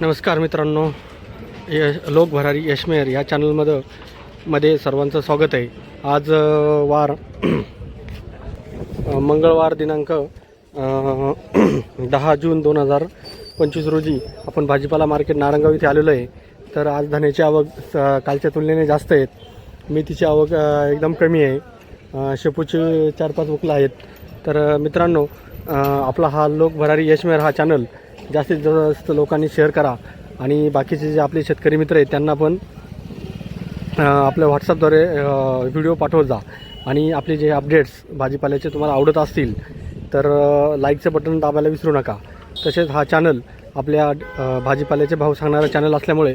नमस्कार मित्रांनो. यश लोक भरारी यशमेर या चॅनलमध्ये मध्ये सर्वांचं स्वागत आहे. आज वार मंगळवार दिनांक दहा जून दोन हजार पंचवीस रोजी आपण भाजीपाला मार्केट नारंगाव इथे आलेलो आहे. तर आज धान्याची आवक स- कालच्या तुलनेने जास्त आहेत. मेथीची आवक एकदम कमी आहे. शेपूचे चार पाच वकलं आहेत. तर मित्रांनो आपला हा लोक भरारी यशमेर हा चॅनल जास्तीत जास्त लोकांनी शेअर करा. आणि बाकीचे जे आपले शेतकरी मित्र आहेत त्यांना पण आपल्या व्हॉट्सअपद्वारे व्हिडिओ पाठवत जा. आणि आपले जे अपडेट्स भाजीपाल्याचे तुम्हाला आवडत असतील तर लाईकचं बटन दाबायला विसरू नका. तसेच हा चॅनल आपल्या भाजीपाल्याचे भाव सांगणारा चॅनल असल्यामुळे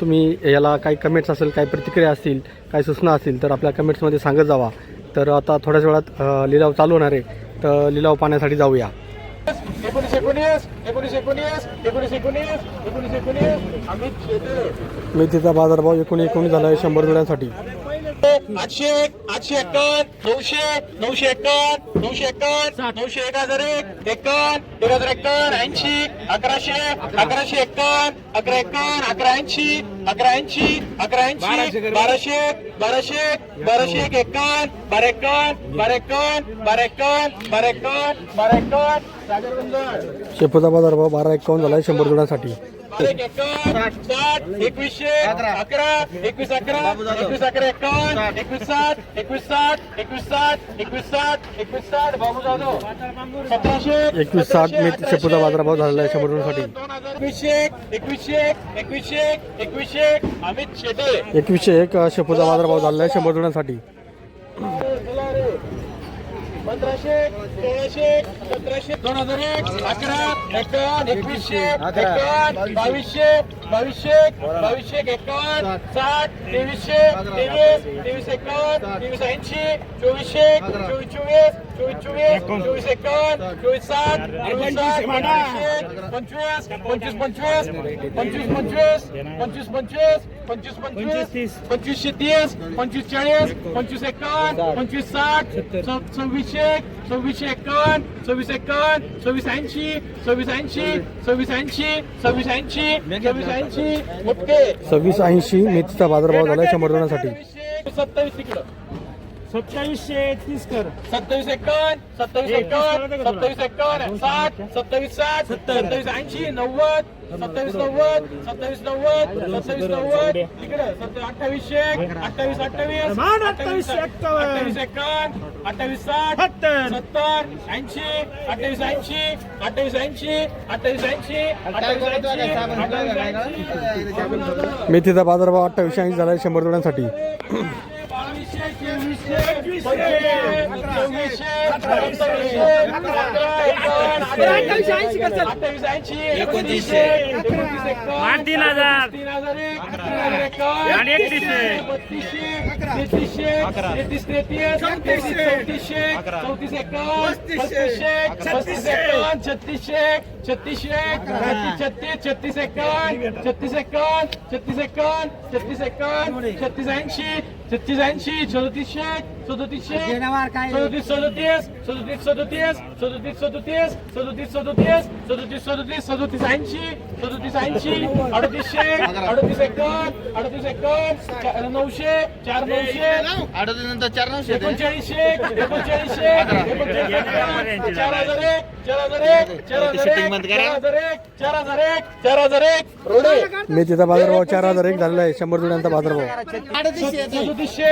तुम्ही याला काही कमेंट्स असेल काही प्रतिक्रिया असतील काही सूचना असतील तर आपल्या कमेंट्समध्ये सांगत जावा. तर आता थोड्याच वेळात लिलाव चालू होणार आहे. तर लिलाव पाहण्यासाठी जाऊया. एकोणीस एकोणीस एकोणीस एकोणीस एकोणीस एकोणीस एकोणीस एकोणीस. मेथीचा बाजारभाव एकूण एकोणीस झाला आहे शंभर रुपयांसाठी आठशे एक आठशे एकावन्न नऊशे नऊशे एकावन्न नऊशे एकावन्न नऊशे एक हजार एक एकावन्न एक हजार एकावन्न ऐंशी अकराशे अकराशे एकावन्न अकरा एकावन्न अकरा ऐंशी अकरा ऐंशी अकरा ऐंशी बाराशे बाराशे बाराशे एक एकावन्न बारा एकावन्न बारा एकावन्न बारा एकावन्न बारा एकावन्न बारा एकावन्न. शेपूचा बाजार भाव बारा एकावन्न झाला शंभर जणांसाठी एकवीसशे अकरा. एकवीस अकरा एकवीस अकरा एकावन्न एकवीस साठ एकवीस साठ एकवीस साठ एकवीस साठ एकवीस साठ. बाबू जाधव सतराशे एकवीस साठ मेथी शेपूचा बाजारभाव झालेला आहे शंभर हजार एकवीसशे एकवीसशे एकवीसशे एकवीसशे. अमित शेटे. एकवीसशे एक अ, शेपूचा बाजारभाव झालेला आहे शंभर जुड्यांसाठी. पंधराशे सोळाशे सतराशे दोन हजार एक अकरा एकावन्न एकवीसशे एकावन्न बावीसशे बावीसशे बावीसशे एकावन्न साठ तेवीसशे तेवीस तेवीस एकावन्न तेवीस ऐंशी चोवीसशे चोवीस चोवीस चोवीस चोवीस चोवीस एकावन्न चोवीस साठ पंचवीस पंचवीस पंचवीस पंचवीस पंचवीस पंचवीस पंचवीस पंचवीस पंचवीस पंचवीसशे तीस पंचवीस चाळीस पंचवीस एकावन्न पंचवीस साठ सव- सव्वीसशे सव्वीसशे एकावन्न सव्वीस एकावन्न सव्वीस ऐंशी सव्वीस ऐंशी सव्वीस ऐंशी सव्वीस ऐंशी सव्वीस ऐंशी. मुटके सव्वीस ऐंशी मेथीचा बाजारभाव झाला शंभर जुड्यांसाठी सत्तावीस तिकडं. सत्तावीसशे तीस कर. सत्तावीस एकावन्न सत्तावीस एकावन्न सत्तावीस एकावन्न साठ सत्तावीस साठ सत्तावीस ऐंशी नव्वद सत्तावीस नव्वद सत्तावीस नव्वद सत्तावीस नव्वद. तिकडे अठ्ठावीसशे अठ्ठावीस अठ्ठावीस मान अठ्ठावीस एक्कावन्न. अठ्ठावीस एकावन्न अठ्ठावीस साठ सत्तर. सत्तर ऐंशी अठ्ठावीस ऐंशी अठ्ठावीस ऐंशी अठ्ठावीस ऐंशी अठ्ठावीस ऐंशी अठ्ठावीस मेथीचा बाजारभाव अठ्ठावीसशे ऐंशी झाला आहे शंभर जुड्यांसाठी. अठ्ठावीस ऐंशी एकोणतीसशे तीन हजार. तीन हजार तेहतीस तेहतीस चौतीसशे चौतीस एकावन्न पस्तीस एकावन्न छत्तीसशे छत्तीसशे छत्तीस छत्तीस छत्तीस एकावन्न छत्तीस एकावन्न छत्तीस एकावन्न छत्तीस एकावन्न छत्तीस ऐंशी छत्तीस ऐंशी सदतीसशे सदतीसशे सदतीस सदतीस सदतीस सदतीस सदतीस सदतीस सदतीस सदतीस सदतीस सदतीस सदतीस ऐंशी सदतीस ऐंशी अडतीसशे अडतीस एकावन्न अडतीस चा- नऊशे चार नऊशे नंतर चार नऊशे एकोणचाळीसशे एकोणचाळीसशे एकोणचाळीस चार हजार एक चार हजार एक चार हजार एक चार. हजार एक चार हजार एक चार हजार एक रोडे मेथीचा बाजारभाव चार हजार एक झालेला आहे शंभर जुड्यांचा बाजारभाव सदतीसशे सदतीसशे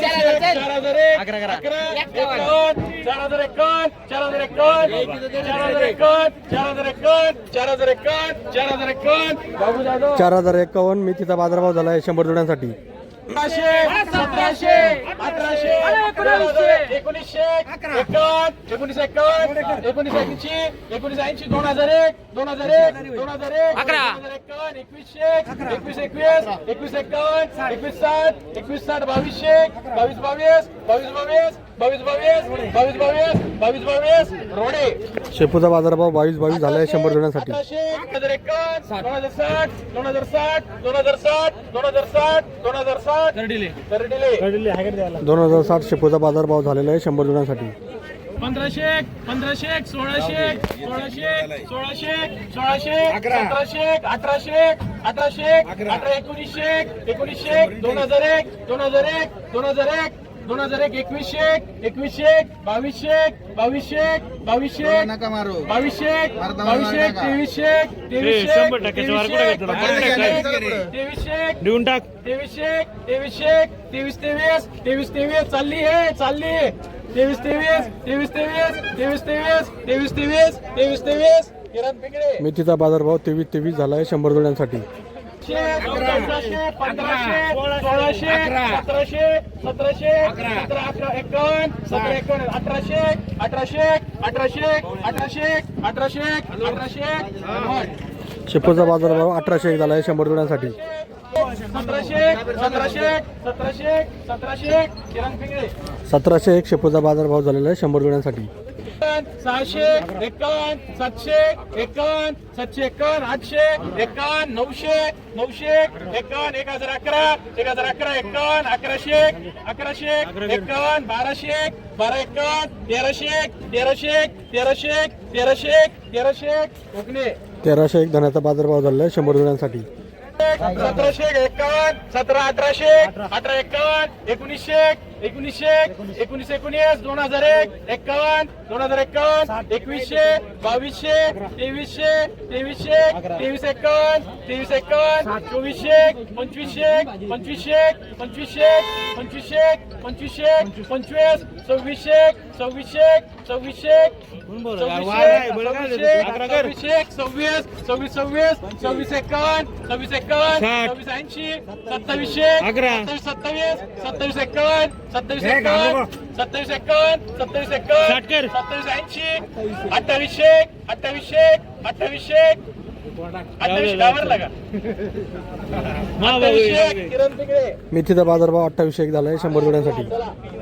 चार हजार एक अकरा एकावन्न. चार हजार एकावन्न. चार हजार एकावन्न. चार हजार एकावन्न. चार हजार एकावन्न. चार हजार एकावन्न. चार हजार एकावन्न. बाबू जाधव चार हजार एकावन्न मेथीचा बाजारभाव झाला आहे शंभर जोड्यांसाठी. सतराशे सतराशे अठराशे एकोणीसशे. एकोणीसशे एकावन्न एकोणीस एकावन्न एकोणीस ऐंशी एकोणीस ऐंशी दोन हजार एक दोन हजार एक दोन हजार एक अकरा. एकावन्न एकवीसशे एकवीस एकवीस एकवीस एकावन्न एकवीस साठ एकवीस साठ बावीसशे बावीस बावीस बावीस बावीस बावीस बावीस बावीस बावीस बावीस बावीस रोडे. शेपूचा बाजारभाव बावीस बावीस झाला आहे शंभर अकराशे दोन हजार एकावन्न दोन हजार साठ दोन हजार साठ दोन हजार साठ दोन हजार साठ दोन हजार दोन साठ शेपूचा बाजारभाव झालेला आहे शंभर जुड्यांसाठी पंधराशे एक पंधराशे एक सोळाशे एक सोळाशे एक सोळाशे एक सोळाशे एक सतराशे एक अठराशे एक अठराशे एक अठरा एकोणीसशे एक एकोणीसशे एक दोन हजार एक दोन हजार एक दोन हजार एक दोन हजार एक एकवीसशे एक एकवीसशे एक बावीसशे एक बावीसशे एक बावीसशे एक नका मारू. बावीसशे एक बावीसशे एक तेवीसशे एक तेवीसशे एक? तेवीसशे एक, देऊन टाक. तेवीसशे एक तेवीसशे एक तेवीस तेवीस तेवीस तेवीस चालली आहे चालली. आहे तेवीस तेवीस तेवीस तेवीस तेवीस तेवीस तेवीस तेवीस तेवीस तेवीस. किरण पिंगळे. मेथीचा बाजारभाव तेवीस तेवीस झाला आहे शंभर जोड्यांसाठी. चौदाशे पंधराशे सोळाशे सतराशे सतराशे सतरा अकरा एकावन्न सतरा एकावन्न अठराशे अठराशे अठराशे अठराशे अठराशे अठराशे शेपूचा बाजारभाव अठराशे एक झाला आहे शंभर जोड्यांसाठी. सतराशे सतराशे सतराशे सतराशे किरण सतराशे एक शेपूचा बाजारभाव झालेला आहे शंभर जोड्यांसाठी. सहाशे एकावन्न सातशे एकावन्न सातशे एकावन्न आठशे एकावन्न नऊशे नऊशे एकावन्न एक हजार अकरा एक हजार अकरा एकावन्न अकराशे अकराशे एकावन्न बाराशे बारा एकावन्न तेराशे तेराशे तेराशे तेराशे तेराशे कोकणे तेराशे एक धनाचा बाजारभाव आहे शंभर जोड्यांसाठी सतराशे एकावन्न सतरा अठराशे अठरा एकावन्न एकोणीसशे एकोणीसशे एकोणीस एकोणीस दोन हजार एक एकावन्न दोन हजार एकावन्न एकवीसशे बावीसशे तेवीसशे तेवीसशे तेवीस एकावन्न तेवीस एकावन्न चोवीसशे पंचवीसशे पंचवीसशे पंचवीसशे पंचवीसशे पंचवीसशे पंचवीस सव्वीसशे सव्वीसशे सव्वीसशे सव्वीसशे सव्वीस सव्वीस सव्वीस सव्वीस एकावन्न सव्वीस एकावन्न साठ. सव्वीस ऐंशी सत्तावीसशे. सत्तावीस सत्तावीस सत्तावीस एकावन्न सत्तावीस एकावन्न सत्तावीस एकावन्न सत्तावीस कर. सत्तावीस ऐंशी अठ्ठावीसशे अठ्ठावीसशे अठ्ठावीसशे मेथीचा बाजारभाव अठ्ठावीसशे एक झाला आहे शंभर जोड्यांसाठी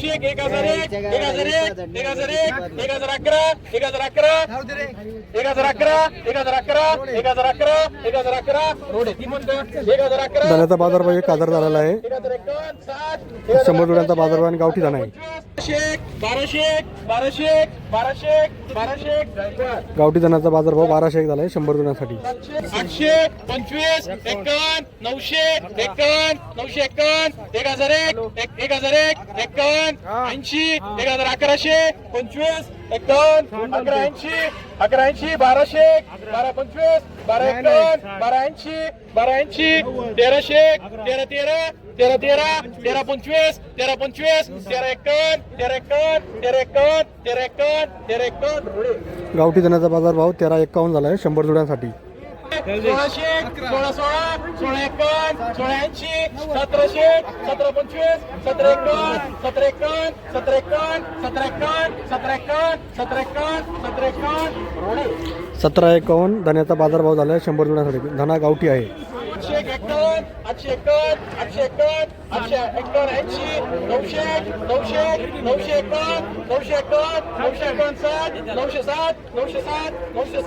एक हजार एक एक हजार एक एक हजार एक एक हजार अकरा एक हजार अकरा एक हजार अकरा एक हजार अकरा एक हजार अकरा एक हजार अकरा रोड आहे ती म्हणतो एक हजार अकरा धनाचा बाजारभाव एक हजार झालेला आहे शंभर जोड्यांचा बाजारभाव आणि गावठी धना आहे बाराशे बाराशे बाराशे बाराशे बाराशे गावठी धनाचा बाजारभाव बाराशे एक झाला आहे शंभर जोड्यांसाठी आठशे पंचवीस एकावन्न नऊशे एकावन्न नऊशे एकावन्न एक हजार एक एक- एक हजार एक एकावन्न ऐंशी एक हजार अकराशे पंचवीस एकावन्न अकरा ऐंशी अकरा ऐंशी बाराशे बारा पंचवीस बारा एकावन्न बारा ऐंशी बारा ऐंशी तेराशे तेरा तेरा तेरा तेरा तेरा पंचवीस तेरा पंचवीस तेरा एकावन्न तेरा एकावन्न तेरा एकावन्न तेरा एकावन्न तेरा एकावन्न गावठी धनाचा बाजारभाव तेरा एक्कावन्न झाला आहे शंभर जोड्यांसाठी. सोळाशे सोळा सोळा सोळा एकावन्न सोळा ऐंशी सतराशे सतरा पंचवीस सतरा एकावन्न सतरा एकावन्न सतरा एकावन्न सतरा एकावन्न सतरा एकावन्न सतरा एकावन्न सतरा एकावन्न. सतरा एकावन्न धन्याचा बाजारभाव झाला आहे शंभर जोड्यांसाठी धना गावठी आहे. आठशे एकावन्न आठशे एकावन्न आठशे एकावन्न आठशे एकावन्न ऐंशी नऊशे नऊशे नऊशे एकावन्न नऊशे एकावन्न नऊशे एकावन्न साठ नऊशे साठ नऊशे साठ नऊशे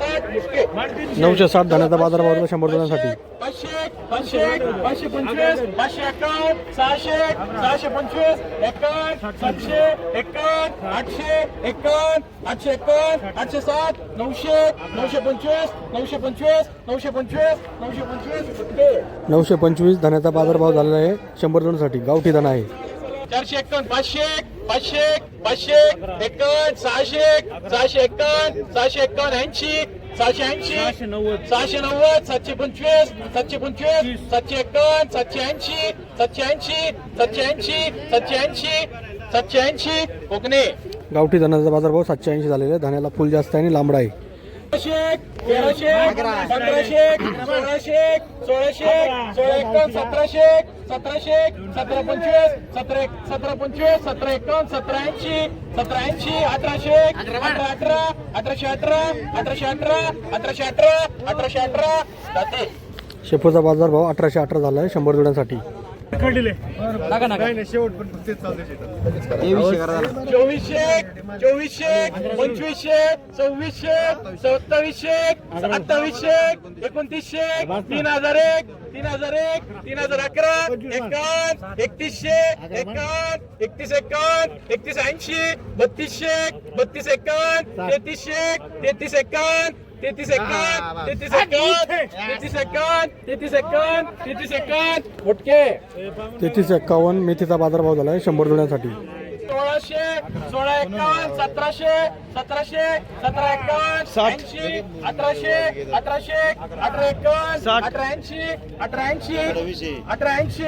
ओके. नऊशे साठ धन्याचा बाजारभाव झाला शंभर जोड्यांसाठी पाचशे पाचशे पाचशे पंचवीस पाचशे एकावन्न सहाशे सहाशे पंचवीस एकावन्न सातशे एकावन्न आठशे एकावन्न आठशे एकावन्न आठशे सात नऊशे नऊशे पंचवीस नऊशे पंचवीस नऊशे पंचवीस नऊशे पंचवीस. नऊशे पंचवीस धन्याचा बाजारभाव झालेला आहे. शंभर जोड्यांसाठी गावठी धना आहे. चारशे एकावन्न पाचशे पाचशे पाचशे एकावन्न सहाशे सहाशे एकावन्न सहाशे एकावन्न ऐंशी सहाशे ऐंशी सहाशे नव्वद सातशे पंचवीस सातशे पंचवीस सातशे एकावन्न सातशे ऐंशी सातशे ऐंशी सातशे ऐंशी सातशे ऐंशी सातशे ऐंशी कोकणे. गावठी धनाचा बाजारभाव सातशे ऐंशी झालेला आहे. धन्याला फुल जास्त आहे आणि लांबडा आहे. शेख तेराशे शेख सतरा शेख सोळा शेख सोळा शेख सोळा एकावन्न सतरा शेख सतरा एक सतरा पंचवीस सतरा सतरा पंचवीस सतरा एकावन्न सतरा ऐंशी सतरा ऐंशी अठराशे अठरा अठरा अठराशे अठरा अठराशे अठरा अठराशे अठरा अठराशे अठरा. शेपूचा बाजार भाव अठराशे अठरा झाला आहे शंभर जोड्यांसाठी. खडले चोवीसशे चोवीसशे पंचवीसशे सव्वीसशे सत्तावीसशे अठ्ठावीसशे एकोणतीसशे तीन हजार एक तीन हजार एक तीन हजार अकरा एकावन्न एकतीसशे एकावन्न एकतीस एकावन्न एकतीस ऐंशी बत्तीसशे बत्तीस एकावन्न तेहतीसशे तेहतीस एकावन्न तेहतीस एकावन्न तेहतीस एकावन्न तेहतीस एकावन्न तेहतीस एकावन्न तेहतीस एकावन्न. मोठके तेहतीस एक्कावन्न मेथीचा बाजारभाव झाला आहे शंभर जुड्यांसाठी सोळाशे सोळा एकावन्न सतराशे सतराशे सतरा एकावन्न ऐंशी अठराशे अठराशे अठरा एकावन्न अठरा ऐंशी अठरा ऐंशी अठरा ऐंशी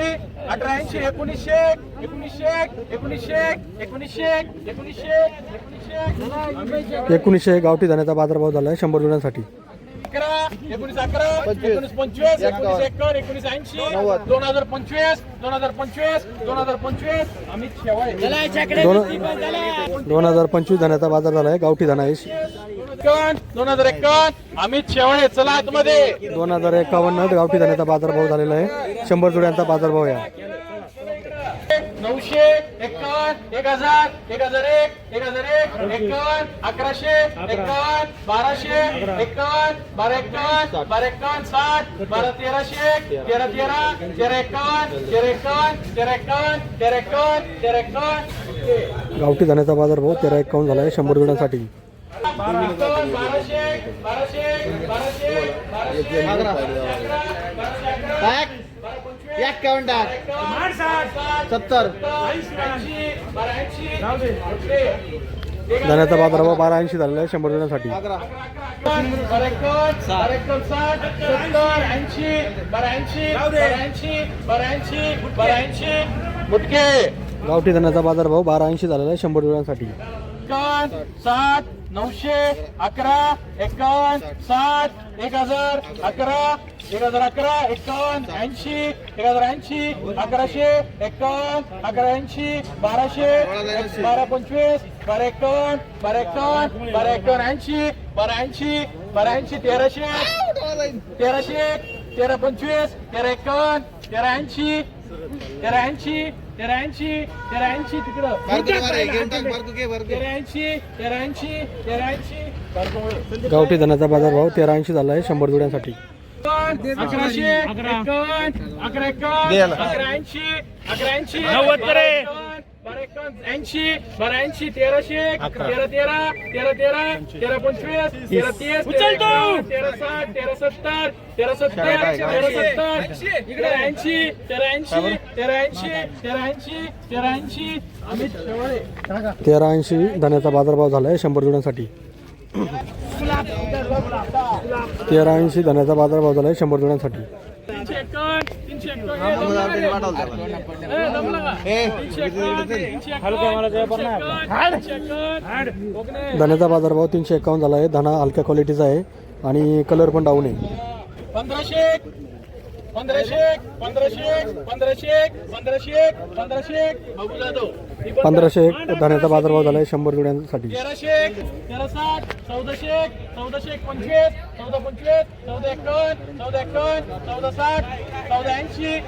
अठरा ऐंशी एकोणीसशे एकोणीसशे एकोणीसशे एकोणीसशे एकोणीसशे एकोणीसशे गावठी धान्याचा बाजारभाव झाला आहे शंभर जुड्यांसाठी अकरा एकोणीस अकरा एकोणीस पंचवीस एकोणीस एकावन्न एकोणीस ऐंशी दोन हजार पंचवीस दोन हजार पंचवीस दोन हजार पंचवीस. अमित दोन हजार पंचवीस धान्याचा बाजार झाला आहे. गावठी धाना दोन हजार एकावन्न. अमित शेवाळे चला आतमध्ये. दोन हजार एकावन्न गावठी धान्याचा बाजारभाव झालेला आहे. शंभर जुड्यांचा बाजारभाव आहे. नऊशे एकावन्न एक हजार एक हजार एक एक हजार एक एकावन्न अकराशे एकावन्न बाराशे एकावन्न बारा एकावन्न बारा एकावन्न साठ बारा तेराशे तेरा तेरा तेरा एकावन्न तेरा एकावन्न तेरा एकावन्न तेरा एकावन्न तेरा एकावन्न गावठी धान्याचा बाजारभाव तेरा एक्कावन्न झाला आहे शंभर एकावन्न बाराशे बाराशे बाराशे बाराशे एक्कावन्न टाक सत्तर. ऐंशी धान्याचा बाजारभाव बारा ऐंशी झालेला आहे शंभर जुड्यांसाठी बरेकन बरेकन साठ. सत्तर. ऐंशी बऱ्याऐंशी बऱ्याऐंशी बऱ्याऐंशी बऱ्याऐंशी मुटके. गावठी धान्याचा बाजारभाव बारा ऐंशी झालेला आहे शंभर जुड्यांसाठी एकावन्न साठ. नऊशे अकरा एकावन्न साठ एक हजार अकरा एक हजार अकरा एकावन्न ऐंशी एक हजार ऐंशी अकराशे एकावन्न अकरा ऐंशी बाराशे बारा पंचवीस बारा एकावन्न बारा एकावन्न बारा एकावन्न ऐंशी बारा ऐंशी बारा ऐंशी तेराशे तेराशे तेरा पंचवीस तेरा एकावन्न तेरा ऐंशी तेरा ऐंशी तेरा ऐंशी तेरा ऐंशी तिकडं तेरा ऐंशी तेरा ऐंशी तेरा ऐंशी गावठी धान्याचा बाजारभाव तेरा ऐंशी झाला आहे शंभर जुड्यांसाठी. अकराशे अकरा. एकावन्न अकरा ऐंशी अकरा ऐंशी नव्वद बारा ऐंशी बारा ऐंशी तेराशे तेरा तेरा तेरा तेरा तेरा पंचवीस तेरा तीस तेरा साठ तेरा सत्तर तेरा सत्तर तेरा सत्तर इकडे ऐंशी तेरा ऐंशी तेरा ऐंशी तेरा ऐंशी तेरा ऐंशी. अमित शेवाळे. तेरा ऐंशी धान्याचा बाजारभाव झाला आहे शंभर जुड्यांसाठी. तेरा ऐंशी धान्याचा बाजारभाव झाला आहे शंभर जुड्यांसाठी. हे? हे. धान्याचा बाजारभाव तीनशे एकावन्न झाला आहे. धाना हलक्या क्वालिटीचा आहे. आणि कलर पण डाऊन आहे. पंधराशे पंधराशे पंधराशे पंधराशे पंधराशे पंधराशे बघू जाधव. ही पण पंधराशे एक धान्याचा बाजारभाव झाला आहे शंभर जुड्यांसाठी. तेराशे तेरा साठ चौदाशे चौदाशे एक पंचवीस चौदा पंचवीस चौदा एकावन्न चौदा एकावन्न चौदा साठ चौदा ऐंशी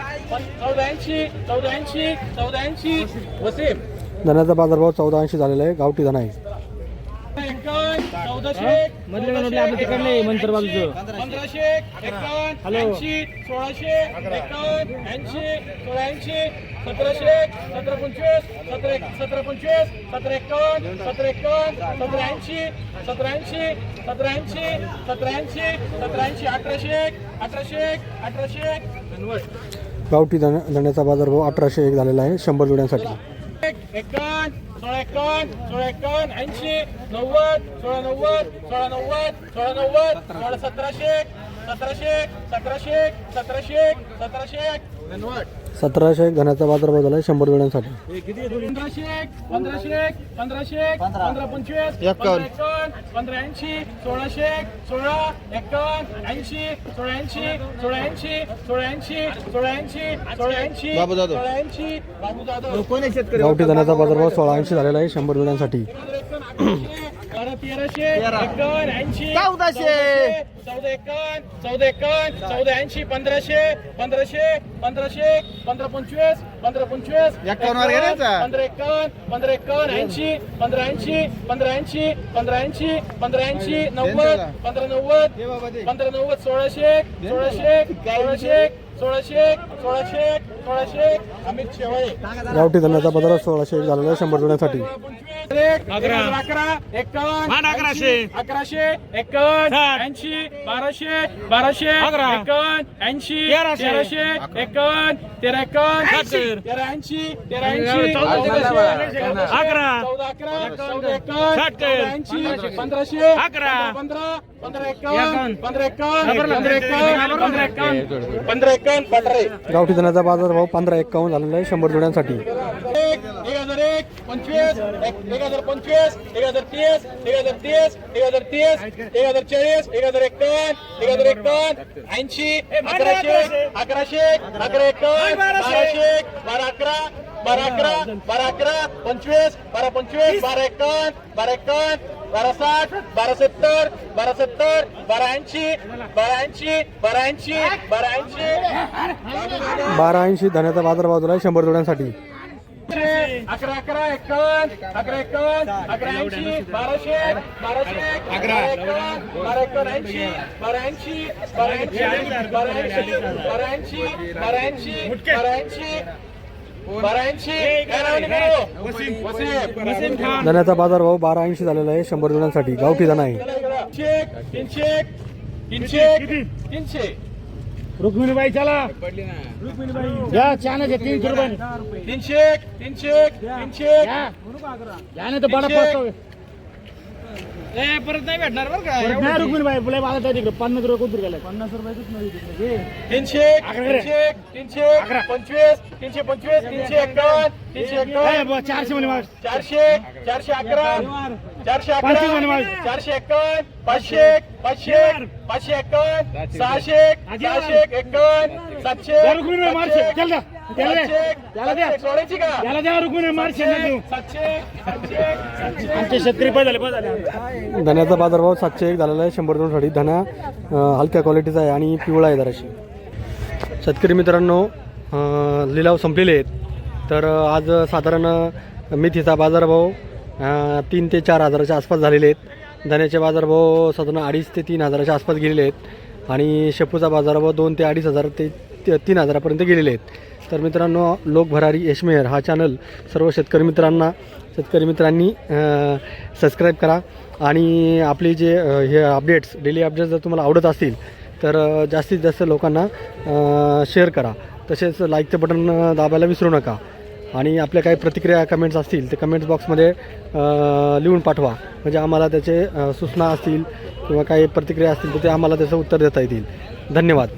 चौदा ऐंशी चौदा ऐंशी चौदा ऐंशी. वसीम. धान्याचा बाजारभाव चौदा ऐंशी झालेला आहे. गावठी धाना आहे. मधले मधले आपलं तिकडले मंत्र बाजूचं. पंधराशे एकावन्न ऐंशी सोळाशे एकावन्न ऐंशी सोळा ऐंशी सतराशे सतरा पंचवीस सतरा एक- सतरा पंचवीस सतरा एकावन्न सतरा एकावन्न सतरा ऐंशी सतरा ऐंशी सतरा ऐंशी सतरा ऐंशी सतरा ऐंशी अठराशे एक अठराशे एक अठराशे गावठी धान्याचा बाजारभाव अठराशे एक झालेला आहे शंभर जुड्यांसाठी. एक एकावन्न सोळा एकावन्न सोळा एकावन्न ऐंशी नव्वद सोळा नव्वद सोळा नव्वद सोळा नव्वद सोळा सतराशे सतराशे सतराशे सतराशे सतराशे. धन्यवाद. सतराशे एक धान्याचा बाजारभाव झाला आहे शंभर जुड्यांसाठी पंधराशे पंधराशे पंधराशे पंधरा. पंचवीस पंधरा एकावन्न पंधरा ऐंशी सोळाशे सोळा एकावन्न ऐंशी सोळा ऐंशी सोळा ऐंशी सोळा ऐंशी सोळा ऐंशी सोळा ऐंशी बाबू जाधव. सोळा ऐंशी बाबू जाधव. कोण आहे शेतकरी? गावठी धान्याचा बाजारभाव सोळा ऐंशी झालेला आहे शंभर जुड्यांसाठी तेरा तेराशे एकावन्न ऐंशी चौदाशे. चौदा एकावन्न चौदा एकावन्न चौदा ऐंशी पंधराशे पंधराशे पंधराशे पंधरा पंचवीस पंधरा पंचवीस. पंधरा एकावन्न पंधरा एकावन्न ऐंशी पंधरा ऐंशी पंधरा ऐंशी पंधरा ऐंशी पंधरा ऐंशी नव्वद पंधरा नव्वद पंधरा नव्वद सोळाशे सोळाशे सोळाशे सोळाशे सोळाशे सोळाशे अमित शेवाळे. गावठी धान्याचा बाजार सोळाशे एक झालेला शंभर जोड्यांसाठी अकरा अकरा एकावन्न अकराशे अकराशे एकावन्न ऐंशी बाराशे बाराशे एकावन्न ऐंशी तेराशे एकावन्न तेरा एकावन्न तेरा ऐंशी तेरा ऐंशी अकरा चौदा अकरा चौदा एकावन्न ऐंशी पंधराशे अकरा पंधरा पंधरा एकावन्न पंधरा एकावन्न पंधरा एकावन्न पंधरा एकावन्न. पंधरा एकावन्न पंधरा गावठी धान्याचा बाजार भाव पंधरा एक्कावन्न झालेला आहे शंभर जोड्यांसाठी. एक एक हजार एक पंचवीस एक एक हजार पंचवीस एक हजार तीस एक हजार तीस एक हजार तीस एक हजार चाळीस एक हजार एकावन्न एक हजार एकावन्न ऐंशी अकराशे अकराशे अकरा एकावन्न बाराशे बारा अकरा बारा अकरा बारा अकरा पंचवीस बारा पंचवीस बारा एकावन्न बारा एकावन्न बारा साठ बारा सत्तर बारा सत्तर बारा ऐंशी बारा ऐंशी बारा ऐंशी बारा ऐंशी बारा ऐंशी धान्याचा बाजार झाला आहे शंभर जोड्यांसाठी. अकरा अकरा एकावन्न अकरा एकावन्न अकरा ऐंशी बाराशे बाराशे अकरा एकावन्न बारा एकावन्न ऐंशी बारा ऐंशी बारा ऐंशी बारा ऐंशी बारा ऐंशी बारा ऐंशी बारा ऐंशी धान्याचा बाजार भाव बारा ऐंशी झालेला आहे शंभर जोड्यांसाठी गावठी धाना आहे? तीनशे तीनशे तीनशे तीनशे. रुक्मिणीबाई चला. आहे तीनशे रुपये. तीनशे तीनशे तीनशे परत नाही भेटणार बरं परत नाही बाजार आहे तिकडे. पन्नास रुपये कुठून गेले पन्नास रुपये तीनशे तीनशे तीनशे पंचवीस तीनशे पंचवीस तीनशे एकावन्न तीनशे एकावन्न चारशे म्हणे चारशे चारशे अकरा चारशे पाचशे अकरा. चारशे एकावन्न पाचशे पाचशे पाचशे एकावन्न सहाशे सहाशे एकावन्न सातशे द्या रुक्मिणीबाई मारशे चल सातशे का रुक्मिणी मारशे सातशे सातशे धान्याचा बाजार भाव सातशे एक झालेला आहे शंभर जोड्यांसाठी धान्या अं, हलक्या क्वालिटीचा आहे आणि पिवळा आहे जराशी. शेतकरी मित्रांनो लिलाव संपलेले आहेत. तर आज साधारण मेथीचा बाजारभाव तीन ते चार हजाराच्या आसपास झालेले आहेत. धान्याचे बाजारभाव साधारण अडीच ते तीन हजाराच्या आसपास गेलेले आहेत. आणि शेपूचा बाजारभाव दोन ते अडीच हजार ते ते- तीन हजारापर्यंत गेलेले आहेत. तर मित्रांनो लोकभरारी यशमेहर हा चॅनल सर्व शेतकरी मित्रांना शेतकरी मित्रांनी सबस्क्राईब करा. आणि आपले जे हे अपडेट्स डेली अपडेट्स जर तुम्हाला आवडत असतील तर जास्तीत जास्त लोकांना शेअर करा. तसेच लाईकचं बटन दाबायला विसरू नका. आणि आपल्या काही प्रतिक्रिया कमेंट्स असतील ते कमेंट्स बॉक्समध्ये लिहून पाठवा. म्हणजे आम्हाला त्याचे सूचना असतील किंवा काही प्रतिक्रिया असतील तर ते आम्हाला त्याचं उत्तर देता येतील. धन्यवाद.